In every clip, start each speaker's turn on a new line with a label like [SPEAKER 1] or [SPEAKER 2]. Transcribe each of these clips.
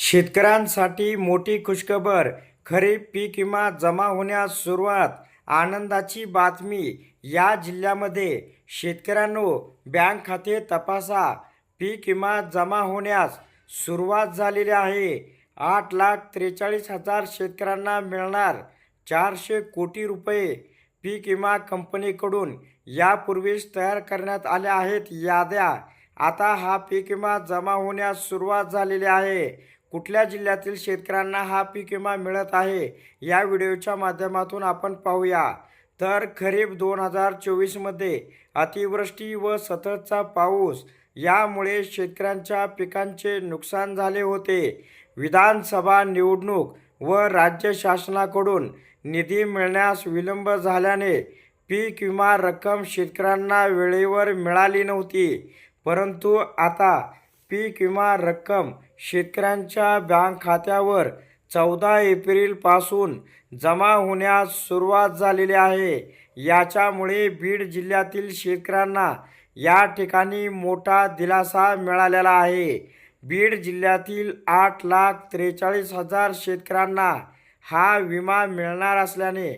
[SPEAKER 1] शेतकऱ्यांसाठी मोठी खुशखबर. खरीप पीक विमा जमा होण्यास सुरुवात. आनंदाची बातमी. या जिल्ह्यामध्ये शेतकऱ्यांनो बँक खाते तपासा. पीक विमा जमा होण्यास सुरुवात झालेली आहे. आठ लाख त्रेचाळीस हजार शेतकऱ्यांना मिळणार चारशे कोटी रुपये पीक विमा कंपनीकडून यापूर्वीच तयार करण्यात आल्या आहेत याद्या. आता हा पीक विमा जमा होण्यास सुरुवात झालेली आहे. कुठल्या जिल्ह्यातील शेतकऱ्यांना हा पीक विमा मिळत आहे? या व्हिडिओच्या माध्यमातून आपण पाहूया. तर खरीप दोन हजार चोवीसमध्ये अतिवृष्टी व सततचा पाऊस यामुळे शेतकऱ्यांच्या पिकांचे नुकसान झाले होते. विधानसभा निवडणूक व राज्य शासनाकडून निधी मिळण्यास विलंब झाल्याने पीक विमा रक्कम शेतकऱ्यांना वेळेवर मिळाली नव्हती. परंतु आता पीक विमा रक्कम शेतकऱ्यांच्या बँक खात्यावर चौदा एप्रिलपासून जमा होण्यास सुरुवात झालेली आहे. याच्यामुळे बीड जिल्ह्यातील शेतकऱ्यांना या ठिकाणी मोठा दिलासा मिळालेला आहे. बीड जिल्ह्यातील आठ लाख त्रेचाळीस हजार शेतकऱ्यांना हा विमा मिळणार असल्याने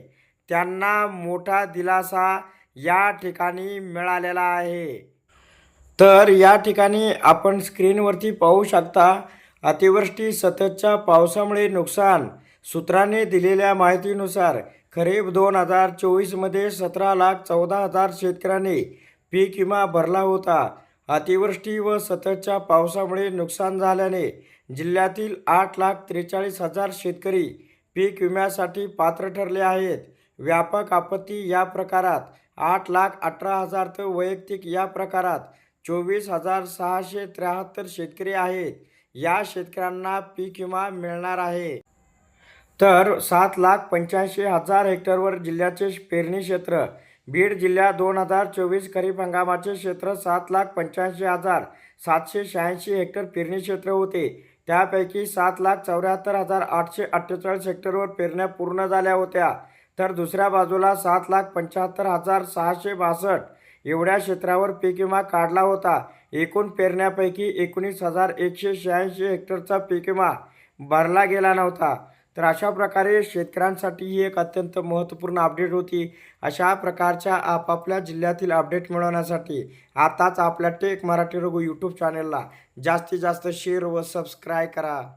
[SPEAKER 1] त्यांना मोठा दिलासा या ठिकाणी मिळालेला आहे. तर या ठिकाणी आपण स्क्रीनवरती पाहू शकता अतिवृष्टी सततच्या पावसामुळे नुकसान. सूत्राने दिलेल्या माहितीनुसार खरीप दोन हजार चोवीसमध्ये सतरा लाख चौदा हजार शेतकऱ्यांनी पीक विमा भरला होता. अतिवृष्टी व सततच्या पावसामुळे नुकसान झाल्याने जिल्ह्यातील आठ लाख त्रेचाळीस हजार शेतकरी पीक विम्यासाठी पात्र ठरले आहेत. व्यापक आपत्ती या प्रकारात आठ लाख अठरा हजार तर वैयक्तिक या प्रकारात चोवीस हजार सहाशे त्र्याहत्तर शेतकरी आहेत या शेतकऱ्यांना पीक विमा मिळणार आहे. तर सात लाख पंच्याऐंशी हजार हेक्टरवर जिल्ह्याचे पेरणी क्षेत्र. बीड जिल्ह्यात दोन हजार चोवीस खरीप हंगामाचे क्षेत्र सात लाख पंच्याऐंशी हजार सातशे शहाऐंशी हेक्टर पेरणी क्षेत्र होते. त्यापैकी सात लाख चौऱ्याहत्तर हजार आठशे अठ्ठेचाळीस हेक्टरवर पेरण्या पूर्ण झाल्या होत्या. तर दुसऱ्या बाजूला सात लाख पंच्याहत्तर हजार सहाशे बासष्ट एवढ्या क्षेत्रावर पीक विमा काढला होता. एकूण पेरण्यापैकी एकोणीस हजार एकशे शहाऐंशी हेक्टरचा पीक विमा भरला गेला नव्हता. तर अशा प्रकारे शेतकऱ्यांसाठी ही एक अत्यंत महत्त्वपूर्ण अपडेट होती. अशा प्रकारच्या आपापल्या जिल्ह्यातील अपडेट मिळवण्यासाठी आताच आपल्या टेक मराठी रघु यूट्यूब चॅनलला जास्तीत जास्त शेअर व सबस्क्राईब करा.